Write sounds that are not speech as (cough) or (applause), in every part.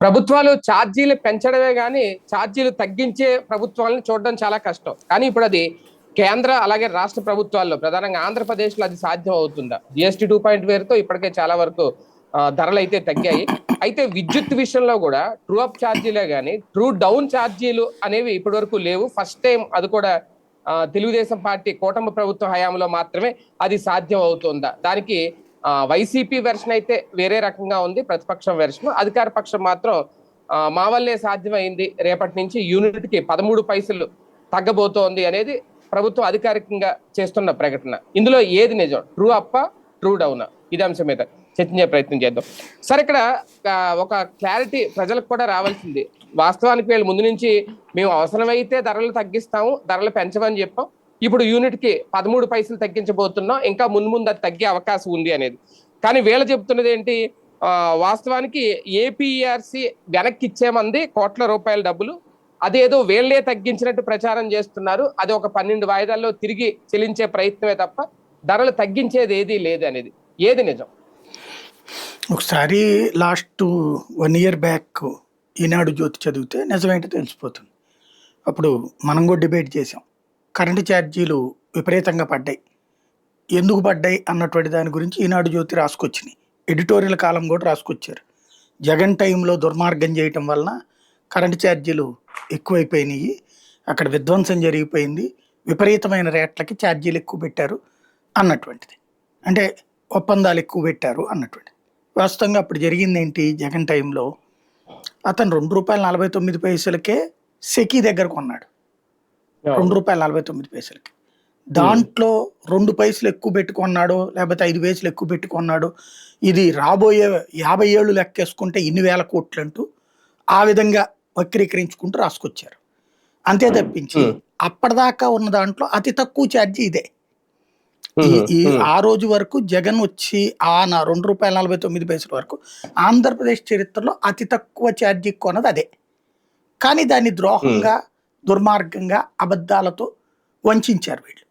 ప్రభుత్వాలు ఛార్జీలు పెంచడమే కానీ ఛార్జీలు తగ్గించే ప్రభుత్వాలను చూడడం చాలా కష్టం. కానీ ఇప్పుడు అది కేంద్ర అలాగే రాష్ట్ర ప్రభుత్వాల్లో ప్రధానంగా ఆంధ్రప్రదేశ్లో అది సాధ్యం అవుతుందా జిఎస్టీ టూ పాయింట్ వేరుతో ఇప్పటికే చాలా వరకు ధరలు అయితే తగ్గాయి. అయితే విద్యుత్ విషయంలో కూడా ట్రూ అప్ ఛార్జీలే కానీ ట్రూ డౌన్ ఛార్జీలు అనేవి ఇప్పటి వరకు లేవు. ఫస్ట్ టైం అది కూడా తెలుగుదేశం పార్టీ కూటమి ప్రభుత్వ హయాంలో మాత్రమే అది సాధ్యం అవుతుందా దానికి వైసీపీ వెర్షన్ అయితే వేరే రకంగా ఉంది ప్రతిపక్షం వెర్షన్ అధికార పక్షం మాత్రం మా వల్లే సాధ్యమైంది రేపటి నుంచి యూనిట్కి పదమూడు పైసలు తగ్గబోతోంది అనేది ప్రభుత్వం అధికారికంగా చేస్తున్న ప్రకటన. ఇందులో ఏది నిజం? ట్రూ అప్ప ట్రూ డౌన్. ఇది అంశం మీద చర్చించే ప్రయత్నం చేద్దాం. సరే ఇక్కడ ఒక క్లారిటీ ప్రజలకు కూడా రావాల్సింది. వాస్తవానికి వీళ్ళు ముందు నుంచి మేము అవసరమైతే ధరలు తగ్గిస్తాము ధరలు పెంచమని చెప్పాం. ఇప్పుడు యూనిట్కి పదమూడు పైసలు తగ్గించబోతున్నాం ఇంకా ముందు ముందు అది తగ్గే అవకాశం ఉంది అనేది. కానీ వీళ్ళు చెప్తున్నది ఏంటి? వాస్తవానికి ఏపీఆర్సి వెనక్కి ఇచ్చేమంది కోట్ల రూపాయల డబ్బులు అదేదో వీళ్ళే తగ్గించినట్టు ప్రచారం చేస్తున్నారు. అది ఒక పన్నెండు వాయిదాల్లో తిరిగి చెల్లించే ప్రయత్నమే తప్ప ధరలు తగ్గించేది ఏది లేదు అనేది. ఏది నిజం? ఒకసారి last one year back Eenadu Jyothi చదివితే నిజమేంటో తెలిసిపోతుంది. అప్పుడు మనం కూడా డిబేట్ చేసాం కరెంటు ఛార్జీలు విపరీతంగా పడ్డాయి. ఎందుకు పడ్డాయి అన్నటువంటి దాని గురించి ఈనాడు జ్యోతి రాసుకొచ్చినాయి. ఎడిటోరియల్ కాలం కూడా రాసుకొచ్చారు. జగన్ టైంలో దుర్మార్గం చేయటం వలన కరెంటు ఛార్జీలు ఎక్కువైపోయినాయి. అక్కడ విధ్వంసం జరిగిపోయింది. విపరీతమైన రేట్లకి ఛార్జీలు ఎక్కువ పెట్టారు అన్నటువంటిది. అంటే ఒప్పందాలు ఎక్కువ పెట్టారు అన్నటువంటి వాస్తవంగా అప్పుడు జరిగింది ఏంటి? జగన్ టైంలో అతను రెండు రూపాయల నలభై తొమ్మిది పైసలకే సెకీ దగ్గర కొన్నాడు. రెండు రూపాయల నలభై తొమ్మిది పైసలకి. దాంట్లో రెండు పైసలు ఎక్కువ పెట్టుకున్నాడు లేకపోతే ఐదు పైసలు ఎక్కువ పెట్టుకున్నాడు ఇది రాబోయే యాభై ఏళ్ళు లెక్కేసుకుంటే ఇన్ని వేల కోట్లు అంటూ ఆ విధంగా వక్రీకరించుకుంటూ రాసుకొచ్చారు. అంతే తప్పించి Hmm. అప్పటిదాకా ఉన్న దాంట్లో అతి తక్కువ ఛార్జీ ఇదే. ఈ- ఈ ఆ రోజు వరకు జగన్ వచ్చి ఆ నా రెండు రూపాయల నలభై తొమ్మిది పైసల వరకు ఆంధ్రప్రదేశ్ చరిత్రలో అతి తక్కువ ఛార్జీ కొన్నది అదే. కానీ దాన్ని ద్రోహంగా దుర్మార్గంగా అబద్ధాలతో వంచారు వీళ్ళు.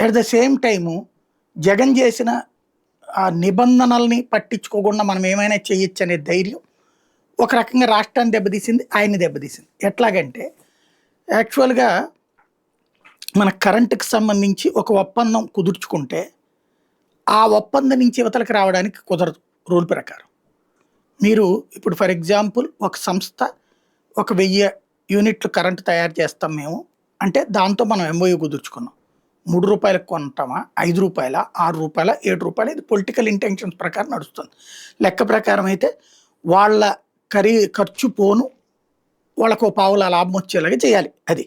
At the same time Jagan చేసిన ఆ నిబంధనల్ని పట్టించుకోకుండా మనం ఏమైనా చేయొచ్చు అనే ధైర్యం ఒక రకంగా రాష్ట్రాన్ని దెబ్బతీసింది ఆయన్ని దెబ్బతీసింది. ఎట్లాగంటే యాక్చువల్గా మన కరెంటుకి సంబంధించి ఒక ఒప్పందం కుదుర్చుకుంటే ఆ ఒప్పందం నుంచి యువతలకు రావడానికి కుదరదు రూల్ ప్రకారం. మీరు ఇప్పుడు ఫర్ ఎగ్జాంపుల్ ఒక సంస్థ ఒక వెయ్యి యూనిట్లు కరెంటు తయారు చేస్తాం మేము. అంటే దాంతో మనం ఎంఓయూ కుదుర్చుకున్నాం. మూడు రూపాయలకు కొంటామా? ఐదు రూపాయల? ఆరు రూపాయల? ఏడు రూపాయల? ఇది పొలిటికల్ ఇంటెన్షన్స్ ప్రకారం నడుస్తుంది. లెక్క ప్రకారం అయితే వాళ్ళ ఖరీ ఖర్చు పోను వాళ్ళకు పావుల లాభం వచ్చేలాగా చేయాలి అది.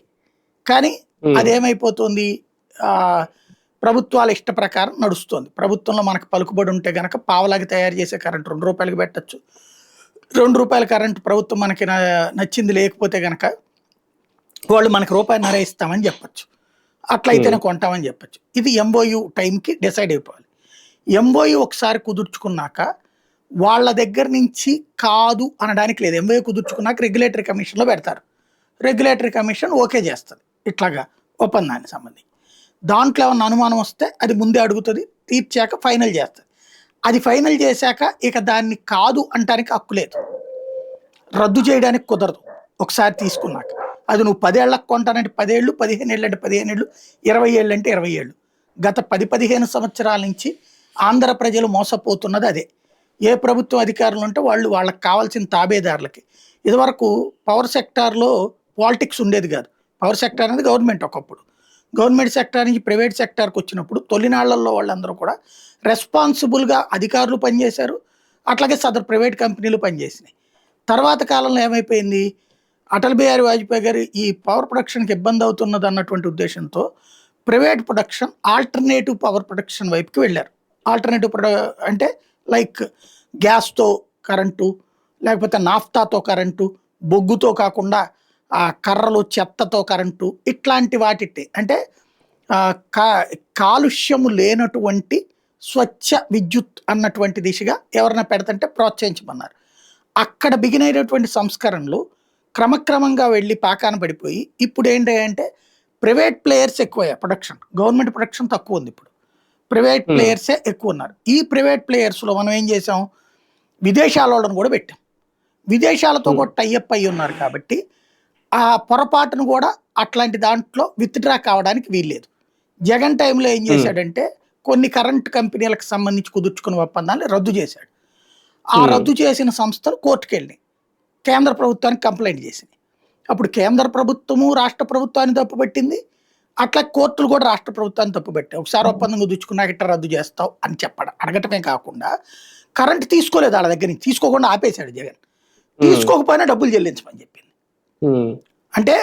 కానీ. అదేమైపోతుంది? ప్రభుత్వాల ఇష్ట ప్రకారం నడుస్తుంది. ప్రభుత్వంలో మనకు పలుకుబడి ఉంటే గనక పావలాగా తయారు చేసే కరెంట్ రెండు రూపాయలకి పెట్టచ్చు. రెండు రూపాయల కరెంట్ ప్రభుత్వం మనకి నచ్చింది లేకపోతే గనక వాళ్ళు మనకి రూపాయిన్నర ఇస్తామని చెప్పచ్చు. అట్లయితేనే కొంటామని చెప్పచ్చు. ఇది ఎంఓయు టైంకి డిసైడ్ అయిపోవాలి. ఎంఓయు ఒకసారి కుదుర్చుకున్నాక వాళ్ళ దగ్గర నుంచి కాదు అనడానికి లేదు. ఎంఓయు కుదుర్చుకున్నాక రెగ్యులేటరీ కమిషన్లో పెడతారు. రెగ్యులేటరీ కమిషన్ ఓకే చేస్తుంది. ఇట్లాగా ఒప్పందానికి సంబంధించి. దాంట్లో ఏమన్నా అనుమానం వస్తే అది ముందే అడుగుతుంది తీర్చాక ఫైనల్ చేస్తుంది. అది ఫైనల్ చేశాక ఇక దాన్ని కాదు అంటానికి హక్కు లేదు. రద్దు చేయడానికి కుదరదు. ఒకసారి తీసుకున్నాక. అది నువ్వు పదేళ్ళకు కొంటానంటే పదేళ్ళు పదిహేను ఏళ్ళు అంటే పదిహేను ఏళ్ళు ఇరవై ఏళ్ళు అంటే ఇరవై ఏళ్ళు గత పది పదిహేను సంవత్సరాల నుంచి ఆంధ్ర ప్రజలు మోసపోతున్నది అదే. ఏ ప్రభుత్వం అధికారులు ఉంటే వాళ్ళు వాళ్ళకి కావాల్సిన తాబేదారులకి. ఇదివరకు పవర్ సెక్టార్లో పాలిటిక్స్ ఉండేది కాదు. పవర్ సెక్టార్ అనేది గవర్నమెంట్ ఒకప్పుడు. గవర్నమెంట్ సెక్టార్ నుంచి ప్రైవేట్ సెక్టార్కి వచ్చినప్పుడు తొలినాళ్ళలో వాళ్ళందరూ కూడా రెస్పాన్సిబుల్గా అధికారులు పనిచేశారు. అట్లాగే సదరు ప్రైవేట్ కంపెనీలు పనిచేసినాయి. తర్వాత కాలంలో ఏమైపోయింది? అటల్ బిహారీ వాజ్పేయి గారు ఈ పవర్ ప్రొడక్షన్కి ఇబ్బంది అవుతున్నది అన్నటువంటి ఉద్దేశంతో private production alternative power production వైపుకి వెళ్ళారు. ఆల్టర్నేటివ్ ప్రొడ అంటే లైక్ గ్యాస్తో కరెంటు లేకపోతే నాఫ్తాతో కరెంటు బొగ్గుతో కాకుండా ఆ కర్రలు చెత్తతో కరెంటు ఇట్లాంటి వాటి అంటే కా కాలుష్యము లేనటువంటి స్వచ్ఛ విద్యుత్ అన్నటువంటి దిశగా ఎవరైనా పెడతంటే ప్రోత్సహించమన్నారు. అక్కడ బిగిన్ అయినటువంటి సంస్కరణలు క్రమక్రమంగా వెళ్ళి పాకాన పడిపోయి ఇప్పుడు ఏంటి అంటే ప్రైవేట్ ప్లేయర్స్ ఎక్కువయ్యా ప్రొడక్షన్ గవర్నమెంట్ ప్రొడక్షన్ తక్కువ ఉంది ఇప్పుడు. ప్రైవేట్. ప్లేయర్సే ఎక్కువ ఉన్నారు. ఈ ప్రైవేట్ ప్లేయర్స్లో మనం ఏం చేసాం? విదేశాల వాళ్ళని కూడా పెట్టాం. విదేశాలతో కూడా టైఅప్ అయి ఉన్నారు కాబట్టి ఆ పొరపాటును కూడా అట్లాంటి దాంట్లో విత్డ్రా కావడానికి వీల్లేదు. జగన్ టైంలో ఏం చేశాడంటే కొన్ని కరెంట్ కంపెనీలకు సంబంధించి కుదుర్చుకున్న ఒప్పందాన్ని రద్దు చేశాడు. ఆ. రద్దు చేసిన సంస్థలు కోర్టుకు వెళ్ళినాయి కేంద్ర ప్రభుత్వానికి కంప్లైంట్ చేసింది అప్పుడు కేంద్ర ప్రభుత్వము రాష్ట్ర ప్రభుత్వాన్ని తప్పుపట్టింది. అట్లా కోర్టులు కూడా రాష్ట్ర ప్రభుత్వాన్ని తప్పుపెట్టాయి. ఒకసారి ఒప్పందం కుదుర్చుకున్నాక ఇట్లా రద్దు చేస్తావు అని చెప్పడం అడగటమే కాకుండా కరెంట్ తీసుకోలేదు వాళ్ళ దగ్గర నుంచి. తీసుకోకుండా ఆపేశాడు జగన్. తీసుకోకపోయినా డబ్బులు చెల్లించమని చెప్పింది అంటే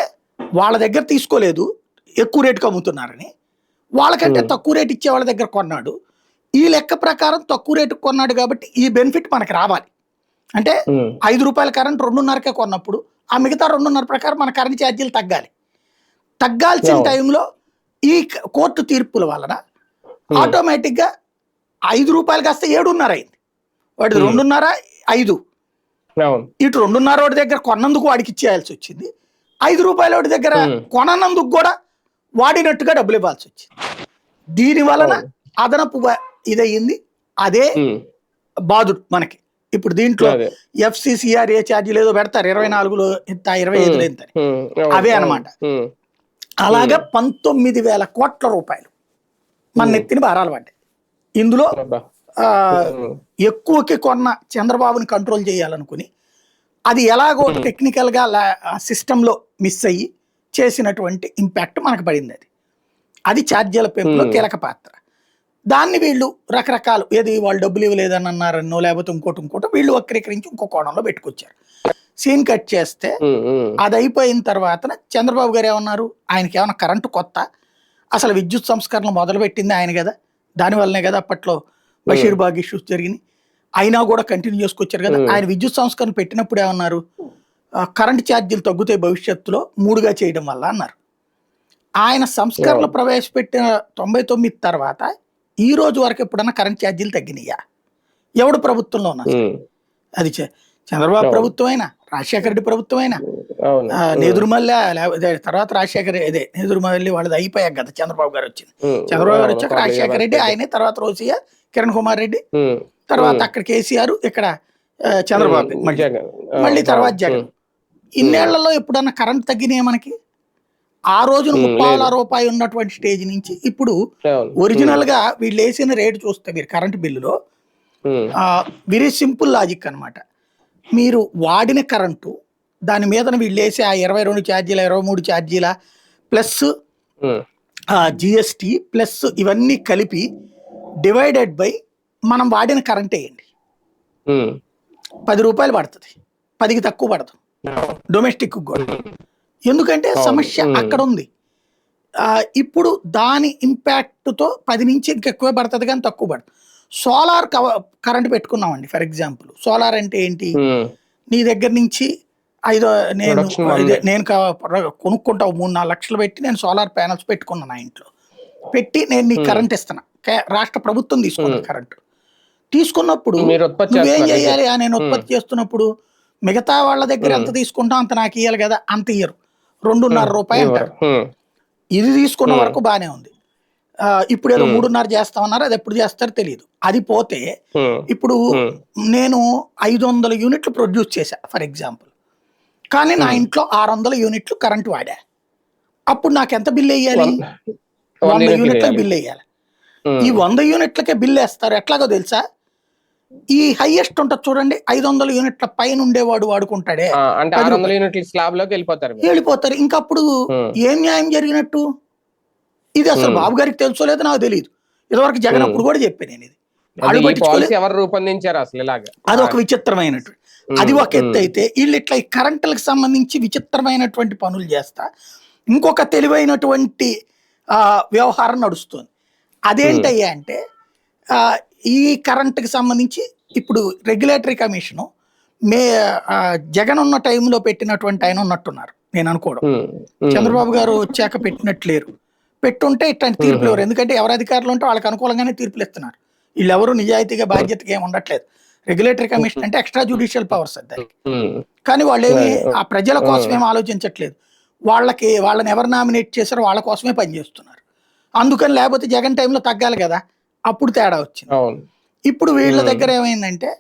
వాళ్ళ దగ్గర తీసుకోలేదు ఎక్కువ రేటుకి అమ్ముతున్నారని. వాళ్ళకంటే. తక్కువ రేటు ఇచ్చే వాళ్ళ దగ్గర కొన్నాడు. ఈ లెక్క ప్రకారం తక్కువ రేటుకి కొన్నాడు కాబట్టి ఈ బెనిఫిట్ మనకి రావాలి. అంటే ఐదు రూపాయల కరెంట్ రెండున్నరకే కొన్నప్పుడు ఆ మిగతా రెండున్నర ప్రకారం మన కరెంట్ ఛార్జీలు తగ్గాలి. తగ్గాల్సిన. టైంలో ఈ కోర్టు తీర్పుల వలన ఉమ్, ఆటోమేటిక్గా ఐదు రూపాయలు కాస్త ఏడున్నర అయింది. Hmm. రెండున్నర ఐదు. ఇటు రెండున్నర వాడి దగ్గర కొన్నందుకు వాడికి ఇచ్చేయాల్సి వచ్చింది. ఐదు రూపాయల వాడి దగ్గర. కొననందుకు కూడా వాడినట్టుగా డబ్బులు ఇవ్వాల్సి వచ్చింది. దీని వలన. అదనపు ఇదయ్యింది. అదే బాధుడు మనకి. ఇప్పుడు దీంట్లో ఎఫ్సిసిఆర్ ఏ ఛార్జీలు ఏదో పెడతారు. ఇరవై నాలుగులో ఇంత ఇరవై ఐదులో ఇంత అవే. ఉమ్, అలాగే పంతొమ్మిది వేల కోట్ల రూపాయలు మన. నెత్తిన భారాలు పడ్డాయి. ఇందులో ఎక్కువకి కొన్న చంద్రబాబుని కంట్రోల్ చేయాలనుకుని అది ఎలాగో. టెక్నికల్గా సిస్టంలో మిస్ అయ్యి చేసినటువంటి ఇంపాక్ట్ మనకు పడింది అది. అది ఛార్జీల పెంపులో. కీలక పాత్ర. దాన్ని వీళ్ళు రకరకాలు ఏది వాళ్ళు డబ్బులు ఇవ్వలేదని అన్నారన్నో లేకపోతే ఇంకోటి ఇంకోటి వీళ్ళు వక్రీకరించి ఇంకో కోణంలో పెట్టుకొచ్చారు. సీన్ కట్ చేస్తే అది అయిపోయిన తర్వాత చంద్రబాబు గారు ఏమన్నారు? ఆయనకి ఏమైనా కరెంటు కొత్త? అసలు విద్యుత్ సంస్కరణ మొదలుపెట్టింది ఆయన కదా. దానివల్లనే కదా అప్పట్లో బషీర్ బాగ్ ఇష్యూస్ జరిగినాయి. అయినా కూడా కంటిన్యూ చేసుకొచ్చారు కదా. ఆయన విద్యుత్ సంస్కరణ పెట్టినప్పుడు ఏమన్నారు? కరెంట్ ఛార్జీలు తగ్గుతాయి భవిష్యత్తులో మూడుగా చేయడం వల్ల అన్నారు. ఆయన సంస్కరణలు Yeah. ప్రవేశపెట్టిన తొంభై తొమ్మిది తర్వాత ఈ రోజు వరకు ఎప్పుడన్నా కరెంట్ ఛార్జీలు తగ్గినాయా? ఎవడు ప్రభుత్వంలో ఉన్నా ఉమ్, అది చంద్రబాబు. ప్రభుత్వం అయినా రాజశేఖర రెడ్డి ప్రభుత్వం అయినా నెదురుమల్లి తర్వాత రాజశేఖర ఇదే నెదురుమల్లి వాళ్ళది అయిపోయాక కదా చంద్రబాబు గారు వచ్చింది. చంద్రబాబు గారు వచ్చాక రాజశేఖర రెడ్డి ఆయనే తర్వాత రోసియా కిరణ్ కుమార్ రెడ్డి తర్వాత. అక్కడ కేసీఆర్ ఇక్కడ చంద్రబాబు మళ్ళీ. తర్వాత జగన్. ఇన్నేళ్ళలో ఎప్పుడన్నా కరెంట్ తగ్గినాయి మనకి? ఆ రోజున లేదు. రూపాయి ఉన్నటువంటి స్టేజ్ నుంచి ఇప్పుడు ఒరిజినల్గా వీళ్ళు వేసిన రేటు చూస్తే మీరు కరెంట్ బిల్లులో వెరీ సింపుల్ లాజిక్ అన్నమాట. మీరు వాడిన కరెంటు దాని మీద వీళ్ళు వేసే ఆ ఇరవై రెండు ఛార్జీల ఇరవై మూడు ఛార్జీల ప్లస్ జిఎస్టి ప్లస్ ఇవన్నీ కలిపి డివైడెడ్ బై మనం వాడిన కరెంట్ వేయండి ఉమ్, పది రూపాయలు పడుతుంది. పదికి తక్కువ పడదు. డొమెస్టిక్ కూడా. ఎందుకంటే. సమస్య మ్మ్. అక్కడ ఉంది. ఇప్పుడు దాని ఇంపాక్ట్తో పది నుంచి ఇంకెక్కువ పడుతుంది కానీ తక్కువ పడుతుంది సోలార్ కవ కరెంట్ పెట్టుకున్నామండి ఫర్ ఎగ్జాంపుల్ సోలార్ అంటే ఏంటి? ఉమ్, నీ దగ్గర నుంచి ఐదో నేను నేను కా- కొనుక్కుంటా ఓ మూడు నాలుగు లక్షలు పెట్టి నేను సోలార్ ప్యానల్స్ పెట్టుకున్నాను నా ఇంట్లో. పెట్టి నేను నీకు. కరెంట్ ఇస్తున్నా. కే- రాష్ట్ర ప్రభుత్వం తీసుకున్న. కరెంట్ తీసుకున్నప్పుడు నువ్వేం చేయాలి? నేను. ఉత్పత్తి చేస్తున్నప్పుడు మిగతా వాళ్ళ దగ్గర ఎంత తీసుకుంటాం అంత నాకు ఇవ్వాలి కదా అంత ఇయ్యరు. రెండున్నర రూపాయలు. అంటారు. ఇది తీసుకున్న. వరకు బానే ఉంది. ఇప్పుడు ఏదో. మూడున్నర చేస్తామన్నారు అది ఎప్పుడు చేస్తారో తెలియదు అది పోతే ఇప్పుడు నేను ఐదు వందల యూనిట్లు ప్రొడ్యూస్ చేశా ఫర్ ఎగ్జాంపుల్ కానీ నా. ఇంట్లో ఆరు వందల యూనిట్లు కరెంట్ వాడా. అప్పుడు నాకు ఎంత బిల్ వేయాలి వంద- వంద వంద యూనిట్లు యూనిట్లకు. బిల్ వేయాలి ఈ వంద యూనిట్లకే బిల్ వేస్తారు ఎట్లాగో తెలుసా? ఈ హైయెస్ట్ ఉంటుంది చూడండి ఐదు వందల యూనిట్ల పైన ఉండేవాడు వాడుకుంటాడే. అంటే ఆరు వందల యూనిట్ల స్లాబ్లోకి వెళ్ళిపోతారు. వెళ్ళిపోతారు. ఇంకప్పుడు Hmm. ఏం న్యాయం జరిగినట్టు? ఇది అసలు. బాబు గారికి తెలుసో లేదో నాకు తెలియదు ఇదివరకు జగన్. అప్పుడు కూడా చెప్పాను నేను ఇది. ఎవరు రూపొందించారు అసలు ఇలాగా? అది ఒక విచిత్రమైనటువంటి. అది ఒక ఎత్తు అయితే వీళ్ళు ఇట్లా ఈ కరెంట్లకు సంబంధించి విచిత్రమైనటువంటి పనులు చేస్తా. ఇంకొక తెలివైనటువంటి వ్యవహారం నడుస్తుంది. అదేంటయ్యా అంటే ఈ కరెంట్కి సంబంధించి ఇప్పుడు రెగ్యులేటరీ కమిషను మే జగన్ ఉన్న టైంలో పెట్టినటువంటి ఆయన ఉన్నట్టున్నారు నేను అనుకోవడం. చంద్రబాబు గారు వచ్చాక పెట్టినట్లేరు పెట్టుంటే ఇట్లాంటి తీర్పులు ఎవరు? ఎందుకంటే ఎవరు అధికారులు ఉంటే వాళ్ళకి అనుకూలంగానే తీర్పులు ఇస్తున్నారు. వీళ్ళెవరు నిజాయితీగా బాధ్యతగా ఏమి ఉండట్లేదు. రెగ్యులేటరీ కమిషన్ అంటే ఎక్స్ట్రా జ్యుడిషియల్ పవర్స్ దానికి. కానీ వాళ్ళు ఏమి Yeah. ఆ ప్రజల కోసం ఏం ఆలోచించట్లేదు. వాళ్ళకి వాళ్ళని ఎవరు నామినేట్ చేశారో వాళ్ళ కోసమే పనిచేస్తున్నారు అందుకని లేకపోతే జగన్ టైంలో తగ్గాలి కదా. అప్పుడు తేడా వచ్చింది. ఇప్పుడు వీళ్ళ. దగ్గర ఏమైందంటే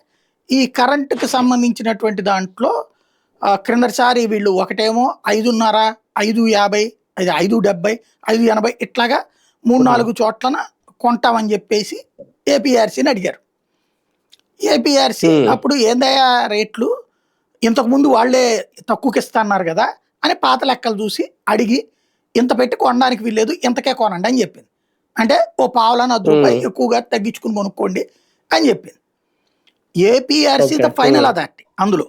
ఈ కరెంటుకి సంబంధించినటువంటి దాంట్లో ఆ, క్రిందటిసారి వీళ్ళు ఒకటేమో ఐదున్నర ఐదు యాభై అది ఐదు డెబ్బై ఐదు ఎనభై ఇట్లాగా మూడు నాలుగు చోట్లన కొంటామని చెప్పేసి ఏపీఆర్సీని అడిగారు. ఏపీఆర్సీ. అప్పుడు ఏందయ్యా రేట్లు? ఇంతకు ముందు వాళ్ళే తక్కువకి ఇస్తున్నారు కదా. అని పాత లెక్కలు చూసి అడిగి ఇంత పెట్టి కొనడానికి వీల్లేదు ఇంతకే కొనండి అని చెప్పింది. అంటే ఓ పావులని అర్ధ రూపాయి. ఎక్కువగా తగ్గించుకుని కొనుక్కోండి అని చెప్పింది. APRC the. ఫైనల్. అథారిటీ అందులో.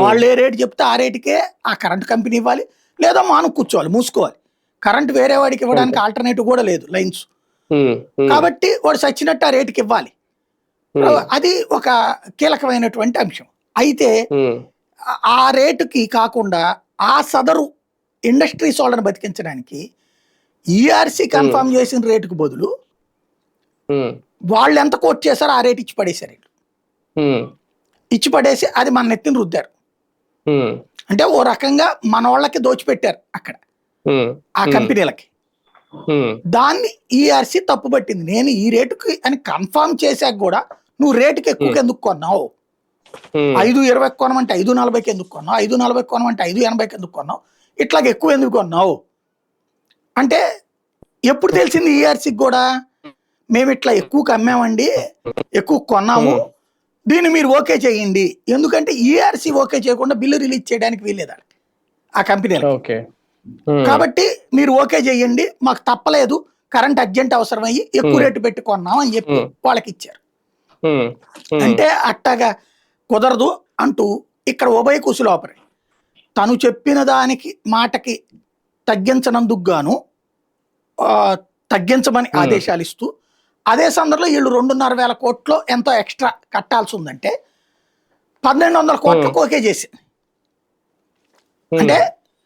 వాళ్ళు ఏ రేటు చెప్తే ఆ రేటుకే ఆ కరెంట్ కంపెనీ ఇవ్వాలి లేదా మాను కూర్చోవాలి మూసుకోవాలి. కరెంట్ వేరే వాడికి ఇవ్వడానికి ఆల్టర్నేటివ్ కూడా లేదు లైన్స్. కాబట్టి వాడు చచ్చినట్టు ఆ రేటుకి ఇవ్వాలి. అది ఒక కీలకమైనటువంటి అంశం. అయితే ఆ- రేటుకి కాకుండా ఆ సదరు ఇండస్ట్రీస్ వాళ్ళని బతికించడానికి ఈఆర్సీ కన్ఫర్మ్ చేసిన రేటుకు బదులు వాళ్ళు ఎంత కోట్ చేశారో ఆ రేట్ ఇచ్చి పడేశారు ఇచ్చి పడేసి అది మన నెత్తిని రుద్దారు. అంటే ఓ రకంగా మన వాళ్ళకి దోచిపెట్టారు అక్కడ. ఆ. కంపెనీలకి. దాన్ని ఈఆర్సీ తప్పు పట్టింది నేను ఈ రేటుకి అని కన్ఫర్మ్ చేశాక కూడా నువ్వు రేటుకి ఎక్కువ ఎందుకు కొన్నావు? ఐదు ఇరవై కొనమంటే ఐదు నలభైకి ఎందుకు కొన్నావు? ఐదు నలభై కొనమంటే ఐదు ఎనభైకి ఎందుకు కొన్నావు? ఇట్లాగ ఎక్కువ ఎందుకు కొన్నావు? అంటే ఎప్పుడు తెలిసింది ఈఆర్సీకి కూడా? మేము ఇట్లా ఎక్కువకి అమ్మామండి ఎక్కువ కొన్నాము. Hmm. దీన్ని మీరు ఓకే చేయండి. ఎందుకంటే ఈఆర్సీ ఓకే చేయకుండా బిల్లు రిలీజ్ చేయడానికి వీల్లేదు ఆ కంపెనీలు ఓకే. ఉమ్, కాబట్టి మీరు ఓకే చేయండి. మాకు తప్పలేదు. కరెంట్ అర్జెంట్ అవసరం అయ్యి ఎక్కువ Hmm. రేటు పెట్టి కొన్నాం అని చెప్పి Hmm. వాళ్ళకి ఇచ్చారు. అంటే అట్టగా కుదరదు అంటూ ఇక్కడ ఉభయ కుశలోపరి తను చెప్పిన దానికి మాటకి తగ్గించనందుకు గాను తగ్గించమని. ఆదేశాలు ఇస్తూ అదే సందర్భంలో వీళ్ళు రెండున్నర వేల కోట్లు ఎంతో ఎక్స్ట్రా కట్టాల్సి ఉందంటే పన్నెండు వందల కోట్లకు ఓకే చేసింది అంటే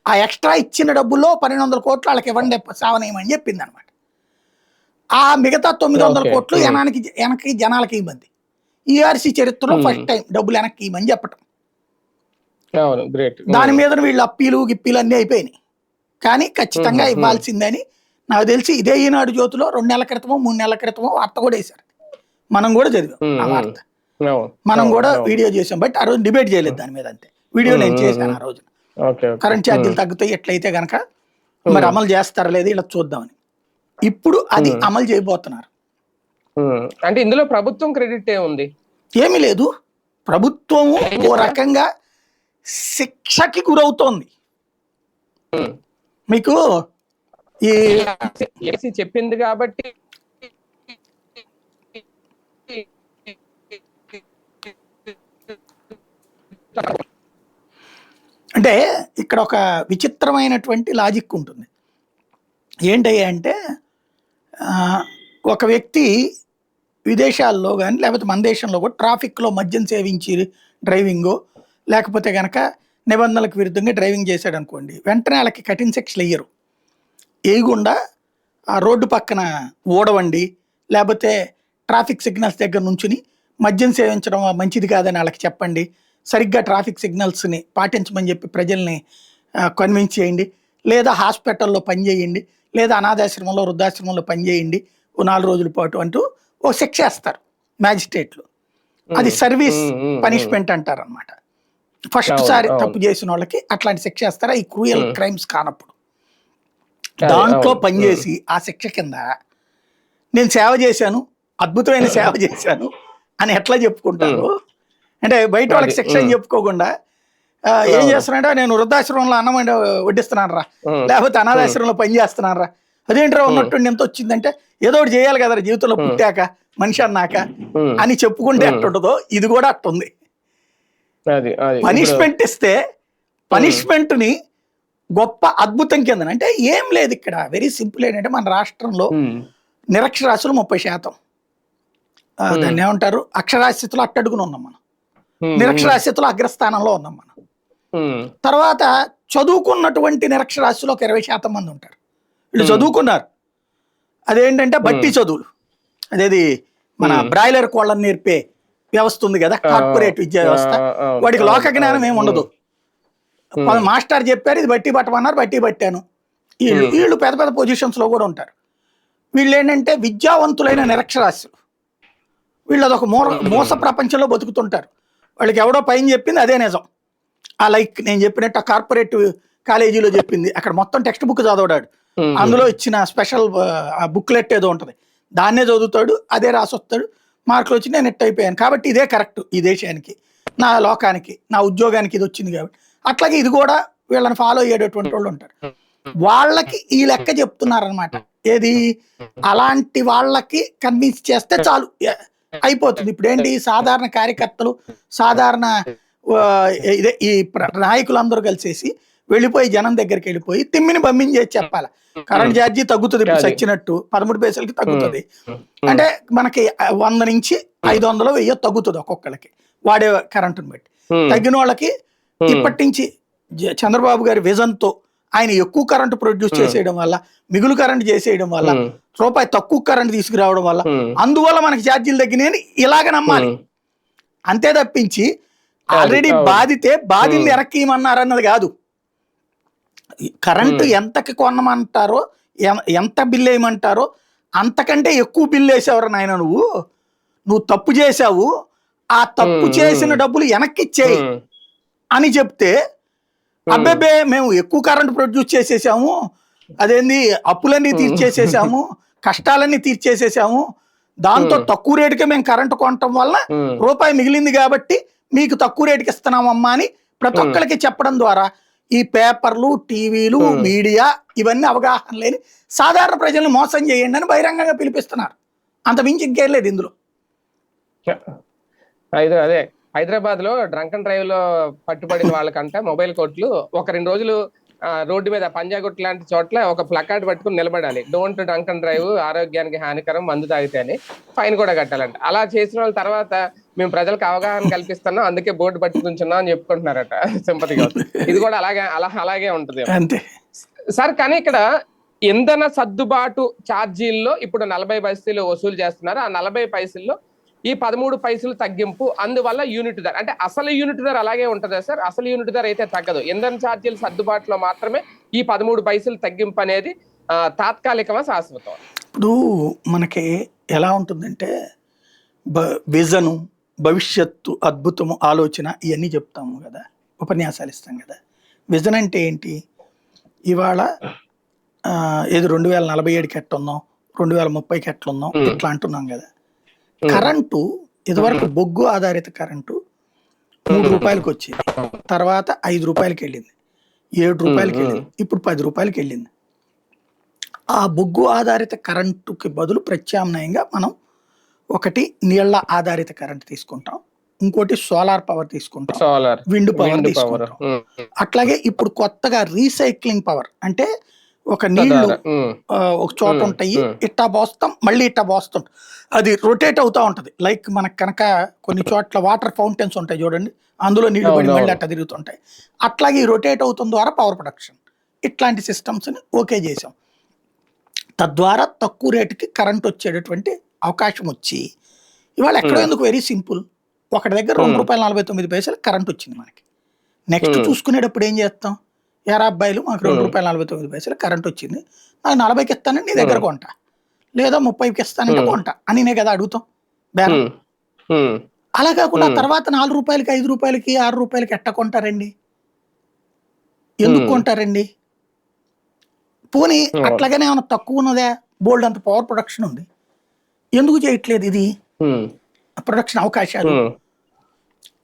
ఆ ఎక్స్ట్రా ఇచ్చిన డబ్బుల్లో పన్నెండు వందల కోట్లు వాళ్ళకి ఇవ్వండి సావనేయమని చెప్పింది అనమాట ఆ మిగతా తొమ్మిది వందల. కోట్లు Hmm. వెనక్కి జనాలకి ఇవ్వండి ఈఆర్సీ చరిత్రలో Hmm. ఫస్ట్ టైం డబ్బులు వెనక్కి ఇవ్వమని చెప్పటం దాని మీద వీళ్ళు అప్పీలు గిప్పీలు అన్నీ అయిపోయినాయి. కానీ ఖచ్చితంగా Hmm. Hmm. ఇవ్వాల్సిందని నాకు తెలిసి ఇదే ఈనాడు జ్యోతిలో రెండు నెలల క్రితమో మూడు నెలల క్రితమో వార్త కూడా వేశారు. మనం కూడా చదివాం Hmm. ఆ వార్త. మనం కూడా. వీడియో చేసాం బట్ ఆ రోజు డిబేట్ చేయలేదు దాని మీద అంతే. వీడియో నేను Hmm. చేశాను ఆ రోజు కరెంట్ ఛార్జీలు తగ్గుతాయి ఎట్లయితే గనక మరి అమలు చేస్తారా లేదు ఇలా చూద్దామని. ఇప్పుడు అది Hmm. అమలు చేయబోతున్నారు. అంటే ఇందులో ప్రభుత్వం క్రెడిట్ ఏముంది? ఏమీ లేదు. ప్రభుత్వము ఓ రకంగా శిక్షకి గురవుతోంది. మీకు ఈ చెప్పింది కాబట్టి అంటే ఇక్కడ ఒక విచిత్రమైనటువంటి లాజిక్ ఉంటుంది. ఏంటయ్యా అంటే ఒక వ్యక్తి విదేశాల్లో కానీ లేకపోతే మన దేశంలో కూడా ట్రాఫిక్లో మద్యం సేవించి డ్రైవింగ్ లేకపోతే కనుక నిబంధనలకు విరుద్ధంగా డ్రైవింగ్ చేశాడు అనుకోండి వెంటనే వాళ్ళకి కఠిన శిక్షలు వేయరు వేయకుండా ఆ రోడ్డు పక్కన ఓడవండి లేకపోతే ట్రాఫిక్ సిగ్నల్స్ దగ్గర నుంచుని మద్యం సేవించడం మంచిది కాదని వాళ్ళకి చెప్పండి సరిగ్గా ట్రాఫిక్ సిగ్నల్స్ని పాటించమని చెప్పి ప్రజల్ని కన్విన్స్ చేయండి లేదా హాస్పిటల్లో పనిచేయండి లేదా అనాథాశ్రమంలో వృద్ధాశ్రమంలో పనిచేయండి ఓ నాలుగు రోజుల పాటు అంటూ ఓ శిక్ష వేస్తారు మ్యాజిస్ట్రేట్లు అది సర్వీస్. పనిష్మెంట్ అంటారు అనమాట ఫస్ట్ సారి. తప్పు చేసిన వాళ్ళకి అట్లాంటి శిక్ష వేస్తారా ఈ క్రూయల్. క్రైమ్స్ కానప్పుడు దాంట్లో. పనిచేసి ఆ శిక్ష కింద నేను సేవ చేశాను అద్భుతమైన సేవ చేశాను అని ఎట్లా చెప్పుకుంటారు అంటే బయట వాళ్ళకి శిక్ష. చెప్పుకోకుండా ఏం అవును. చేస్తున్నాడంటే నేను వృద్ధాశ్రమంలో అన్నం వండి వడ్డిస్తున్నాను రా లేకపోతే అనాథాశ్రమంలో పని చేస్తున్నాను రా అదేంట్రా ఉన్నట్టుండి ఎంత వచ్చిందంటే ఏదో ఒకటి చేయాలి కదా జీవితంలో. పుట్టాక మనిషి అన్నాక అని చెప్పుకుంటే ఉమ్. ఎట్టుంటుందో ఇది కూడా అట్టుంది. పనిష్మెంట్ ఇస్తే పనిష్మెంట్ని గొప్ప అద్భుతం కింద అంటే ఏం లేదు ఇక్కడ. వెరీ సింపుల్ ఏంటంటే మన రాష్ట్రంలో నిరక్షరాస్యులు ముప్పై శాతం. దాన్ని ఏమంటారు? అక్షరాస్యతలో అట్టడుగున ఉన్నాం మనం. నిరక్షరాస్యతలో అగ్రస్థానంలో ఉన్నాం మనం. తర్వాత చదువుకున్నటువంటి నిరక్షరాస్యులు ఒక ఇరవై శాతం మంది ఉంటారు. వీళ్ళు. చదువుకున్నారు. అదేంటంటే బట్టి చదువులు. అదేది మన. బ్రాయిలర్ కోళ్ళని నేర్పే వ్యవస్థ ఉంది కదా కార్పొరేట్ విద్యా వ్యవస్థ. వాడికి లోక జ్ఞానం ఏమి ఉండదు. మాస్టర్ చెప్పారు ఇది బట్టి పట్టమన్నారు బట్టి పట్టాను. వీళ్ళు. వీళ్ళు పెద్ద పెద్ద పొజిషన్స్లో కూడా ఉంటారు. వీళ్ళు ఏంటంటే విద్యావంతులైన నిరక్షరాస్యులు. వీళ్ళు అదొక మోర మోస ప్రపంచంలో బతుకుతుంటారు. వాళ్ళకి ఎవడో పైన చెప్పింది అదే నిజం. ఆ లైక్ నేను చెప్పినట్టు ఆ కార్పొరేట్ కాలేజీలో చెప్పింది. అక్కడ మొత్తం టెక్స్ట్ బుక్ చదవడాడు. అందులో ఇచ్చిన స్పెషల్ బుక్లెట్ ఏదో ఉంటుంది. దాన్నే చదువుతాడు అదే రాసొస్తాడు. మార్కులు వచ్చి నేను నెట్ అయిపోయాను. కాబట్టి ఇదే కరెక్ట్ ఈ దేశానికి నా లోకానికి నా ఉద్యోగానికి ఇది వచ్చింది కాబట్టి. అట్లాగే ఇది కూడా వీళ్ళని ఫాలో అయ్యేటటువంటి వాళ్ళు ఉంటారు. వాళ్ళకి ఈ లెక్క చెప్తున్నారనమాట ఏది? అలాంటి వాళ్ళకి కన్విన్స్ చేస్తే చాలు. అయిపోతుంది. ఇప్పుడు ఏంటి సాధారణ కార్యకర్తలు సాధారణ ఇదే ఈ ప్ర- నాయకులందరూ కలిసేసి వెళ్ళిపోయి జనం దగ్గరికి వెళ్ళిపోయి తిమ్మిని పంపించేసి చెప్పాలి. కరెంట్ ఛార్జీ తగ్గుతుంది ఇప్పుడు. చచ్చినట్టు పదమూడు పైసలకి తగ్గుతుంది. అంటే మనకి వంద నుంచి ఐదు వందలు వెయ్యి తగ్గుతుంది ఒక్కొక్కరికి వాడే కరెంటుని బట్టి. తగ్గిన వాళ్ళకి ఇప్పటి నుంచి చంద్రబాబు గారి విజన్తో ఆయన ఎక్కువ కరెంటు ప్రొడ్యూస్. చేసేయడం వల్ల మిగులు కరెంట్ చేసేయడం వల్ల రూపాయి తక్కువ కరెంట్ తీసుకురావడం వల్ల అందువల్ల మనకి ఛార్జీలు తగ్గినాయని ఇలాగ నమ్మాలి. అంతే తప్పించి ఆల్రెడీ. బాధితే Hmm. ఎరక్కీయమన్నారన్నది కాదు. కరెంటు. ఎంతకి కొనమంటారో ఎంత బిల్ వేయమంటారో అంతకంటే ఎక్కువ బిల్ వేసావరా నాయన నువ్వు నువ్వు తప్పు చేసావు ఆ తప్పు. చేసిన డబ్బులు వెనక్కి ఇచ్చేయి అని చెప్తే అబ్బేబే మేము ఎక్కువ కరెంట్ ప్రొడ్యూస్ చేసేసాము అదేంది అప్పులన్నీ తీర్చేసేసాము (laughs) కష్టాలన్నీ తీర్చేసేసాము దాంతో. తక్కువ రేటుకే మేము కరెంట్ కొనటం వల్ల రూపాయి మిగిలింది కాబట్టి మీకు తక్కువ రేటుకి ఇస్తున్నామమ్మా అని ప్రతి. ఒక్కరికి చెప్పడం ద్వారా ఈ పేపర్లు టీవీలు. మీడియా ఇవన్నీ అవగాహన లేని సాధారణ ప్రజలను మోసం చేయండి అని బహిరంగంగా పిలిపిస్తున్నారు. అంత మించి ఇంకేం లేదు ఇందులో. అదే హైదరాబాద్లో డ్రంక్ అండ్ డ్రైవ్లో పట్టుబడిన (laughs) వాళ్ళకంట మొబైల్ కోర్టులు ఒక రెండు రోజులు రోడ్డు మీద పంజాగుట్ లాంటి చోట్ల ఒక ప్లకార్డ్ పట్టుకుని నిలబడాలి. డోంట్ డ్రంక్ అండ్ డ్రైవ్ ఆరోగ్యానికి హానికరం మందు తాగితే అని ఫైన్ కూడా కట్టాలంట. అలా చేసిన వాళ్ళ తర్వాత మేము ప్రజలకు అవగాహన కల్పిస్తున్నాం అందుకే బోర్డు పట్టుకుంటున్నాం అని చెప్పుకుంటున్నారట సింపతిగా ఇది కూడా అలాగే అలా అలాగే ఉంటుంది. అంతే. సార్ కానీ ఇక్కడ ఇంధన సర్దుబాటు ఛార్జీల్లో ఇప్పుడు నలభై పైసలు వసూలు చేస్తున్నారు. ఆ నలభై పైసల్లో ఈ పదమూడు పైసలు తగ్గింపు అందువల్ల యూనిట్ ధర అంటే అసలు యూనిట్ ధర అలాగే ఉంటుందా సార్? అసలు యూనిట్ ధర అయితే తగ్గదు. ఇంధన ఛార్జీల సర్దుబాటులో మాత్రమే ఈ పదమూడు పైసలు తగ్గింపు అనేది తాత్కాలికమా శాశ్వతం ఇప్పుడు మనకి ఎలా ఉంటుందంటే విజను భవిష్యత్తు అద్భుతము ఆలోచన ఇవన్నీ చెప్తాము కదా ఉపన్యాసాలు ఇస్తాం కదా. విజన్ అంటే ఏంటి? ఇవాళ ఏది రెండు వేల నలభై ఏడుకి ఎట్లున్నాం రెండు వేల ముప్పైకి ఎట్లున్నాం. ఇట్లా అంటున్నాం కదా. కరెంటు ఇదివరకు బొగ్గు ఆధారిత కరెంటు మూడు రూపాయలకి వచ్చేది. తర్వాత ఐదు రూపాయలకి వెళ్ళింది. ఏడు రూపాయలకి. వెళ్ళింది. ఇప్పుడు పది రూపాయలకి వెళ్ళింది. ఆ బొగ్గు ఆధారిత కరెంటుకి బదులు ప్రత్యామ్నాయంగా మనం ఒకటి నీళ్ళ ఆధారిత కరెంట్ తీసుకుంటాం. ఇంకోటి సోలార్ పవర్ తీసుకుంటాం. సోలార్ విండ్ పవర్ తీసుకుంటాం. అట్లాగే ఇప్పుడు కొత్తగా రీసైక్లింగ్ పవర్ అంటే ఒక నీళ్ళు ఒక చోట. ఉంటాయి. ఇట్టా పోస్తాం మళ్ళీ ఇట్టా పోస్తాం అది రొటేట్ అవుతా ఉంటది. లైక్ మనకు కనుక కొన్ని చోట్ల వాటర్ ఫౌంటైన్స్ ఉంటాయి చూడండి అందులో నీళ్ళు పడి మళ్ళీ. అట్లా తిరుగుతుంటాయి. అట్లాగే రొటేట్ అవుతున్న ద్వారా పవర్ ప్రొడక్షన్ ఇట్లాంటి సిస్టమ్స్ని ఓకే చేసాం తద్వారా తక్కువ రేటుకి కరెంట్ వచ్చేటటువంటి అవకాశం వచ్చి ఇవాళ ఎక్కడో. ఎందుకు వెరీ సింపుల్ ఒకటి దగ్గర రెండు. రూపాయల నలభై తొమ్మిది పైసలు కరెంట్ వచ్చింది మనకి నెక్స్ట్. చూసుకునేటప్పుడు ఏం చేస్తాం ఎరా అబ్బాయిలు మాకు రెండు. రూపాయల నలభై తొమ్మిది పైసలు కరెంట్ వచ్చింది నాకు నలభైకి ఇస్తానండి నీ దగ్గర. కొంటా లేదా ముప్పైకి ఇస్తానంటే. కొంటా అని నే కదా అడుగుతాం బేరం అలా కాకుండా. తర్వాత నాలుగు రూపాయలకి ఐదు రూపాయలకి ఆరు రూపాయలకి ఎట్ట కొంటారండి ఎందుకు. కొంటారండి పోనీ. అట్లాగనే ఏమైనా తక్కువ ఉన్నదా బోల్డ్ అంత పవర్ ప్రొడక్షన్ ఉంది ఎందుకు చేయట్లేదు ఇది? ప్రొడక్షన్ అవకాశాలు.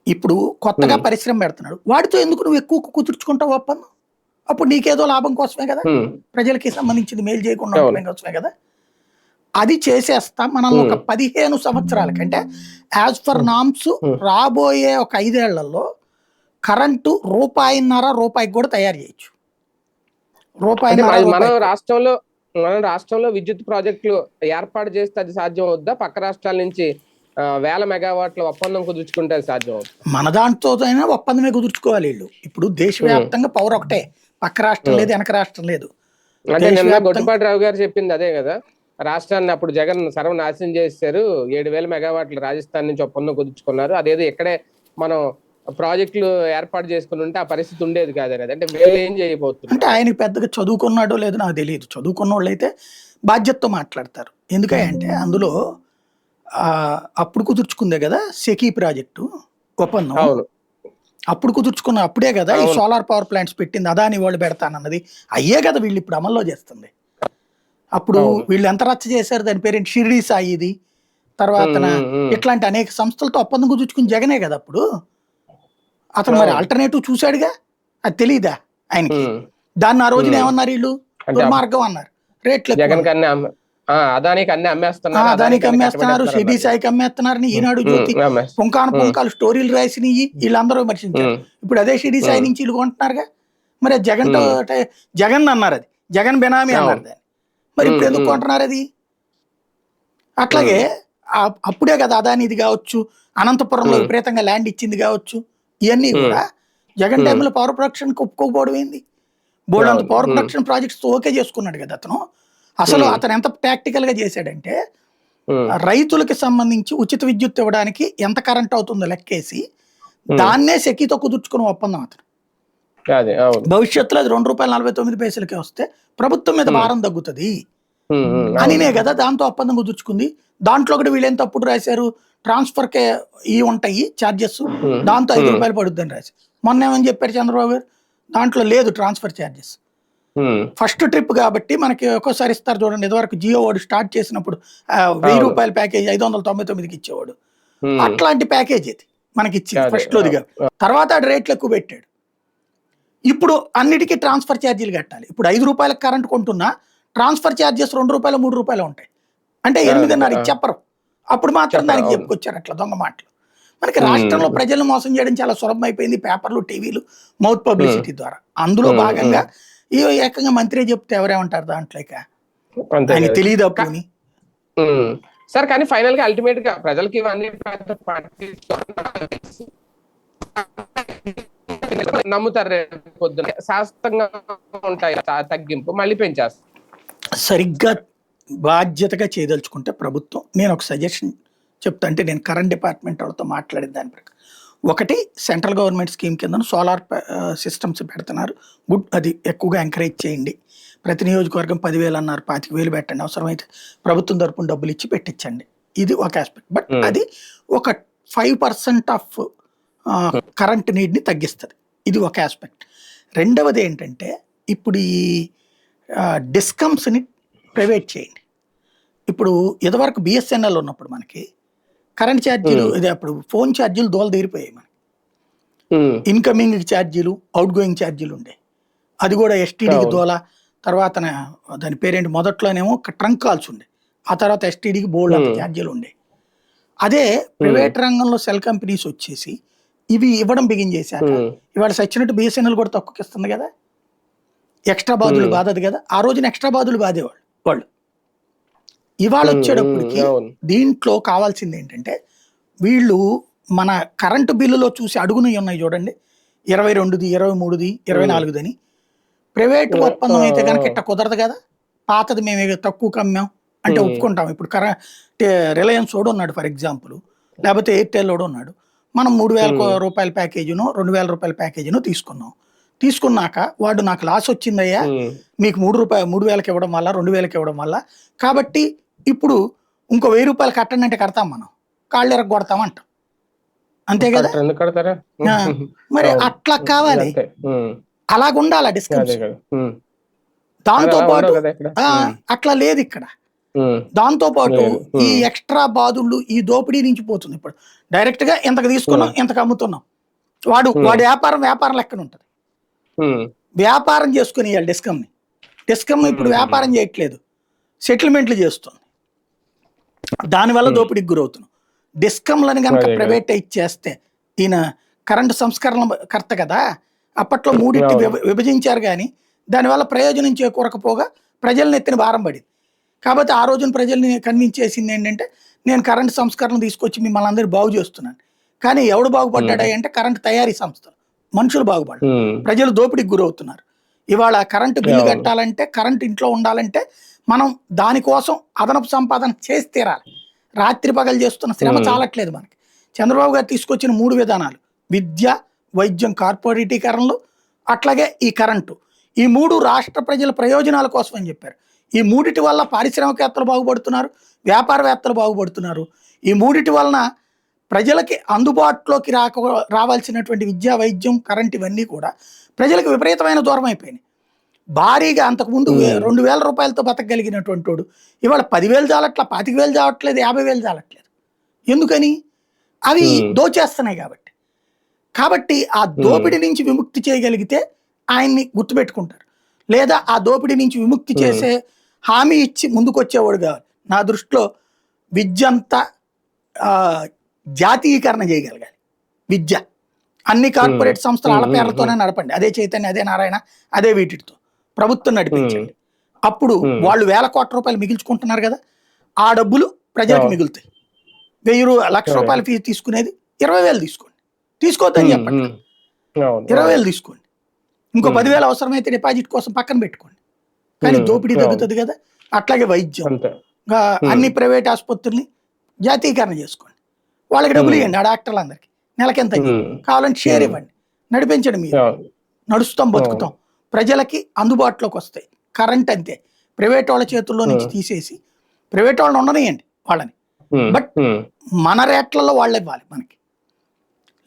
ఇప్పుడు కొత్తగా. పరిశ్రమ పెడుతున్నాడు. వాడితో ఎందుకు నువ్వు ఎక్కువ కుదుర్చుకుంటావు ఒప్పందం అప్పుడు నీకేదో లాభం కోసమే కదా? ప్రజలకి సంబంధించింది మేలు చేయకుండా కోసమే కదా? అది చేసేస్తా మనల్ని ఒక. పదిహేను సంవత్సరాలకంటే యాజ్ ఫర్ నామ్స్. రాబోయే ఒక ఐదేళ్ళలో కరెంటు రూపాయిన్నర రూపాయికి కూడా తయారు చేయొచ్చు. అంటే మన- మన రూపాయికి. రాష్ట్రంలో మన రాష్ట్రంలో విద్యుత్ ప్రాజెక్టులు ఏర్పాటు చేస్తే అది సాధ్యం అవుద్దా? పక్క రాష్ట్రాల నుంచి వేల మెగావాట్ల ఒప్పందం కుదుర్చుకుంటే సాధ్యం అవుతుంది మన దాంతో అయినా ఒప్పందమే కుదుర్చుకోవాలి వీళ్ళు. ఇప్పుడు దేశవ్యాప్తంగా పవర్ ఒకటే. పక్క రాష్ట్రం. లేదు వెనక రాష్ట్రం లేదు. అంటే నిన్న గొట్టిపాటి రావు గారు చెప్పింది అదే కదా. రాష్ట్రాన్ని అప్పుడు జగన్ సర్వనాశనం చేశారు. ఏడు వేల మెగావాట్లు రాజస్థాన్ నుంచి ఒప్పందం కుదుర్చుకున్నారు. అదేదో ఇక్కడే మనం ప్రాజెక్టులు ఏర్పాటు చేసుకుని ఉంటే ఆ పరిస్థితి ఉండేది కాదు అంటే వీళ్ళు ఏం చేయబోతున్నారు? అంటే ఆయనకి పెద్దగా చదువుకున్నాడో లేదో నాకు తెలియదు. చదువుకున్న వాళ్ళు అయితే బాధ్యతతో మాట్లాడతారు ఎందుకంటే అందులో ఆ, అప్పుడు కుదుర్చుకుందే కదా సెకీ ప్రాజెక్టు ఒప్పందం. అవును. అప్పుడు కుదుర్చుకున్న అప్పుడే కదా ఈ. సోలార్ పవర్ ప్లాంట్స్ పెట్టింది. అదాని వాళ్ళు పెడతానన్నది. అయ్యే కదా వీళ్ళు ఇప్పుడు అమల్లో చేస్తుంది. అప్పుడు. వీళ్ళు ఎంత రచ్చ చేశారు? దాని పేరేంటి? షిరిడి సాయిది. తర్వాత. ఇట్లాంటి అనేక సంస్థలతో ఒప్పందం కుదుర్చుకుని జగనే కదా అప్పుడు. అతను మరి. ఆల్టర్నేటివ్ చూశాడుగా అది తెలియదా ఆయనకి. దాన్ని ఆ రోజున. ఏమన్నారు వీళ్ళు దుర్మార్గం అన్నారు రేట్లు జగన్ కన్నా అదానికి అన్ని అమ్మేస్తున్నారు దానికి అదానికి అమ్మేస్తున్నారు అన్నారు. సాయికి అమ్మేస్తున్నారని ఈనాడు జ్యోతి అమ్మేస్తున్నారు. పుంకాను. పుంకాలు స్టోరీలు రాసినవి వీళ్ళందరూ విమర్శించారు. ఇప్పుడు అదే షిరిడి సాయి. నుంచి వీళ్ళు కొంటున్నారుగా మరి జగన్ జగన్ అన్నారు అది జగన్ బెనామీ. అన్నారు దాన్ని మరి ఇప్పుడు ఎందుకు. కొంటున్నారు అది అట్లాగే అప్పుడే కదా అదానిది కావచ్చు అనంతపురంలో. విపరీతంగా ల్యాండ్ ఇచ్చింది కావచ్చు ఇవన్నీ. కూడా జగన్. టైంలో పవర్ ప్రొడక్షన్ ఒప్పుకోకపోవడం ఏంది బోర్డు అంత. పవర్. ప్రొడక్షన్ ప్రాజెక్ట్స్ ఓకే చేసుకున్నాడు కదా అతను అసలు. అతను ఎంత ప్రాక్టికల్గా చేశాడంటే. రైతులకి సంబంధించి ఉచిత విద్యుత్ ఇవ్వడానికి ఎంత కరెంట్ అవుతుందో లెక్కేసి. దాన్నే సెకీతో కుదుర్చుకుని ఒప్పందం అతను భవిష్యత్తులో అది రెండు రూపాయల నలభై తొమ్మిది పైసలకే వస్తే ప్రభుత్వం మీద. భారం తగ్గుతుంది. అనినే కదా దాంతో ఒప్పందం కుదుర్చుకుంది దాంట్లో కూడా వీళ్ళు ఏం తప్పుడు రాశారు ట్రాన్స్ఫర్ కే ఇవి ఉంటాయి ఛార్జెస్ ఉమ్. దాంతో ఐదు ఉమ్. రూపాయలు పడుద్దని రాసి మొన్న ఏమని చెప్పారు చంద్రబాబు గారు దాంట్లో లేదు transfer charges um. First trip కాబట్టి మనకి ఒక్కోసారి ఇస్తారు చూడండి ఇదివరకు జియో వాడు స్టార్ట్ చేసినప్పుడు వెయ్యి. రూపాయల ప్యాకేజ్ ఐదు వందల తొంభై తొమ్మిదికి ఇచ్చేవాడు. అట్లాంటి ప్యాకేజ్ ఇది మనకి ఇచ్చింది ఫస్ట్ లోదిగా తర్వాత ఆడు రేట్లు ఎక్కువ పెట్టాడు ఇప్పుడు అన్నిటికీ ట్రాన్స్ఫర్ ఛార్జీలు కట్టాలి ఇప్పుడు ఐదు రూపాయలకు కరెంట్ కొంటున్నా ట్రాన్స్ఫర్ ఛార్జెస్ రెండు రూపాయలు మూడు రూపాయలు ఉంటాయి అంటే ఎనిమిదిన్నర. చెప్పరు అప్పుడు మాత్రం దానికి. చెప్పుకొచ్చారు అట్లా దొంగ మాటలు మనకి. రాష్ట్రంలో ప్రజలను మోసం చేయడం చాలా సులభం అయిపోయింది పేపర్లు టీవీలు మౌత్ పబ్లిసిటీ ద్వారా అందులో భాగంగా ఈ ఏకంగా మంత్రి చెప్తే ఎవరేమంటారు దాంట్లో ఇక ఆయన. తెలియదు అప్పుని. సార్ కానీ ఫైనల్గా అల్టిమేట్గా ప్రజలకి ఇవన్నీ. నమ్ముతారు పొద్దున శాస్త్రంగా ఉంటాయి తగ్గింపు మళ్ళీ పెంచేస్తారు సరిగ్గా బాధ్యతగా చేయదలుచుకుంటే ప్రభుత్వం. నేను ఒక సజెషన్ చెప్తా అంటే నేను కరెంట్ డిపార్ట్మెంట్ వాళ్ళతో మాట్లాడిన దాని ప్రకారం. ఒకటి సెంట్రల్ గవర్నమెంట్ స్కీమ్ కింద సోలార్ సిస్టమ్స్ పెడుతున్నారు. గుడ్ అది ఎక్కువగా ఎంకరేజ్ చేయండి. ప్రతి నియోజకవర్గం పదివేలు అన్నారు పాతిక వేలు పెట్టండి. అవసరమైతే ప్రభుత్వం తరపున డబ్బులు ఇచ్చి పెట్టించండి. ఇది ఒక ఆస్పెక్ట్ బట్ Hmm. అది ఒక ఫైవ్ పర్సెంట్ ఆఫ్ కరెంట్ నీడ్ని తగ్గిస్తుంది. ఇది ఒక ఆస్పెక్ట్ రెండవది ఏంటంటే ఇప్పుడు ఈ డిస్కమ్స్ని ప్రైవేట్ చేయండి ఇప్పుడు ఇదివరకు బిఎస్ఎన్ఎల్ ఉన్నప్పుడు మనకి కరెంట్ ఛార్జీలు. ఇది అప్పుడు ఫోన్ ఛార్జీలు దోల తీరిపోయాయి మనకి. ఇన్కమింగ్ ఛార్జీలు అవుట్ గోయింగ్ ఛార్జీలు ఉండే అది కూడా ఎస్టీడీకి. దోల తర్వాత దాని పేరేంటి మొదట్లోనేమో ట్రంక్ కాల్స్ ఉండే ఆ తర్వాత ఎస్టీడీకి బోల్డ్ అంత. ఛార్జీలు ఉండే అదే ప్రైవేట్ రంగంలో సెల్ కంపెనీస్ వచ్చేసి ఇవి ఇవ్వడం బిగిన్ ఉమ్. ఇవాళ సచ్చినట్టు బిఎస్ఎన్ఎల్ కూడా తక్కువకి ఇస్తుంది కదా ఎక్స్ట్రా బాధులు. బాధదు కదా ఆ రోజున ఎక్స్ట్రా బాధులు బాధేవాళ్ళు వాళ్ళు ఇవాళ వచ్చేటప్పటికి. దీంట్లో కావాల్సింది ఏంటంటే వీళ్ళు మన కరెంటు బిల్లులో చూసి అడుగునవి ఉన్నాయి చూడండి ఇరవై రెండుది ఇరవై మూడుది ఇరవై. నాలుగుదని ప్రైవేట్ ఒప్పందం అయితే. కనుక ఇట్ట కుదరదు కదా పాతది మేము తక్కువ అమ్మాం అంటే. ఒప్పుకుంటాం ఇప్పుడు కర రిలయన్స్ వాడు ఉన్నాడు ఫర్ ఎగ్జాంపుల్ లేకపోతే ఎయిర్టెల్ వాడు ఉన్నాడు మనం మూడు వేల. రూపాయల ప్యాకేజీను రెండు వేల రూపాయల ప్యాకేజీను తీసుకున్నాం తీసుకున్నాక వాడు నాకు లాస్ వచ్చిందయ్యా. మీకు మూడు రూపాయలు మూడు వేలకి ఇవ్వడం వల్ల రెండు వేలకి ఇవ్వడం వల్ల కాబట్టి ఇప్పుడు ఇంకో వెయ్యి రూపాయలు కట్టండి అంటే కడతాం మనం కాళ్ళు ఎరగ కొడతాం అంటాం అంతే కదా మరి. అట్లా కావాలి. అలాగుండాలి ఉమ్. దాంతో పాటు. అట్లా లేదు ఇక్కడ. దాంతో పాటు. ఈ. ఎక్స్ట్రా బాధుళ్ళు ఈ దోపిడీ నుంచి పోతుంది ఇప్పుడు డైరెక్ట్గా ఇంతకు తీసుకున్నాం ఇంతకు అమ్ముతున్నాం వాడు. వాడి వ్యాపారం వ్యాపారం లెక్కన ఉంటుంది. వ్యాపారం చేసుకుని ఇవ్వాలి డిస్కమ్ని. డిస్కమ్ ఇప్పుడు. వ్యాపారం చేయట్లేదు. సెటిల్మెంట్లు చేస్తుంది. దానివల్ల. దోపిడీకి గురవుతున్నాం. డిస్కమ్లను కనుక. ప్రైవేటైజ్ చేస్తే ఈయన కరెంటు సంస్కరణ కర్త కదా అప్పట్లో మూడింటి విభజించారు కానీ దానివల్ల ప్రయోజనం చేకూరకపోగా ప్రజలను ఎత్తిన భారం పడింది. కాబట్టి ఆ రోజున ప్రజల్ని కన్విన్స్ చేసింది ఏంటంటే నేను కరెంట్ సంస్కరణ తీసుకొచ్చి మిమ్మల్ని అందరూ బాగు చేస్తున్నాను. కానీ ఎవడు బాగుపడ్డాడా అంటే కరెంట్ తయారీ సంస్థలు. మనుషులు బాగుపడ్డారు ఉమ్. ప్రజలు దోపిడీకి గురవుతున్నారు. ఇవాళ కరెంటు బిల్లు. కట్టాలంటే కరెంట్ ఇంట్లో ఉండాలంటే మనం దానికోసం అదనపు సంపాదన చేసి తీరాలి. రాత్రి పగలు చేస్తున్న శ్రమ. చాలట్లేదు మనకి. చంద్రబాబు గారు తీసుకొచ్చిన మూడు విధానాలు. విద్య వైద్యం కార్పొరేటీకరణలు అట్లాగే ఈ కరెంటు. ఈ మూడు రాష్ట్ర ప్రజల ప్రయోజనాల కోసం అని చెప్పారు. ఈ మూడిటి వల్ల పారిశ్రామికవేత్తలు బాగుపడుతున్నారు వ్యాపారవేత్తలు బాగుపడుతున్నారు. ఈ మూడిటి వలన ప్రజలకి అందుబాటులోకి రాక రావాల్సినటువంటి విద్యా వైద్యం కరెంట్ ఇవన్నీ కూడా ప్రజలకు విపరీతమైన దూరం అయిపోయినాయి. భారీగా అంతకుముందు. రెండు వేల రూపాయలతో బతకగలిగినటువంటి వాడు ఇవాళ పదివేలు చాలట్లా పాతిక వేలు చావట్లేదు యాభై వేలు చాలట్లేదు ఎందుకని? అవి. దోచేస్తున్నాయి కాబట్టి. కాబట్టి ఆ దోపిడీ నుంచి విముక్తి చేయగలిగితే ఆయన్ని గుర్తుపెట్టుకుంటారు. లేదా ఆ దోపిడీ నుంచి విముక్తి. చేసే హామీ ఇచ్చి ముందుకు వచ్చేవాడు కావాలి. నా దృష్టిలో విద్య అంతా ఆ, జాతీయకరణ చేయగలగాలి విద్య అన్ని కార్పొరేట్ సంస్థలు వాళ్ళ. పేర్లతోనే నడపండి అదే చైతన్య అదే నారాయణ అదే వీటితో ప్రభుత్వం నడిపించండి అప్పుడు. వాళ్ళు వేల కోట్ల రూపాయలు మిగిల్చుకుంటున్నారు కదా ఆ డబ్బులు ప్రజలకు. మిగులుతాయి వెయ్యి లక్ష. రూపాయల ఫీజు తీసుకునేది ఇరవై వేలు తీసుకోండి తీసుకోవద్దని చెప్పండి. ఇరవై వేలు తీసుకోండి ఇంకో. పదివేలు అవసరమైతే డిపాజిట్ కోసం పక్కన పెట్టుకోండి కానీ. దోపిడీ. తగ్గుతుంది కదా అట్లాగే వైద్యం. అన్ని ప్రైవేట్ ఆసుపత్రుల్ని జాతీయకరణ చేసుకోండి వాళ్ళకి డబ్బులు. ఇవ్వండి ఆ డాక్టర్లందరికీ. నెలకెంత ఉమ్, కావాలంటే షేర్. ఇవ్వండి. నడిపించండి మీరు. నడుస్తాం బతుకుతాం. ప్రజలకి అందుబాటులోకి వస్తాయి. కరెంట్ అంతే. ప్రైవేట్ వాళ్ళ చేతుల్లో నుంచి. తీసేసి ప్రైవేట్ వాళ్ళని ఉండనియండి వాళ్ళని. ఉమ్, మన రేట్లలో వాళ్ళు ఇవ్వాలి మనకి.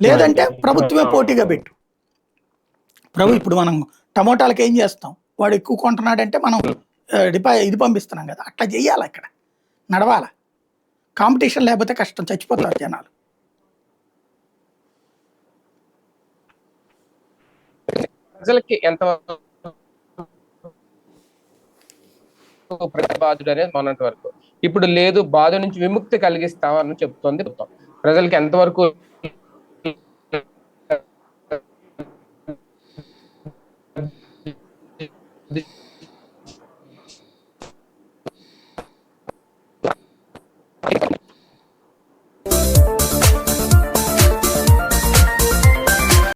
లేదంటే. ప్రభుత్వమే పోటీగా పెట్టు. ప్రభు ఇప్పుడు మనం టమోటాలకు ఏం చేస్తాం? వాడు ఎక్కువ కొంటున్నాడంటే మనం డిపా ఇది పంపిస్తున్నాం కదా. అట్లా చెయ్యాలి ఇక్కడ నడవాల? కాంపిటీషన్ లేకపోతే కష్టం చచ్చిపోతారు జనాలు. ప్రజలకి ఎంత బాధుడు అనేది మొన్నటి వరకు. ఇప్పుడు లేదు బాధ నుంచి విముక్తి కలిగిస్తామని చెప్తోంది ప్రజలకి ఎంతవరకు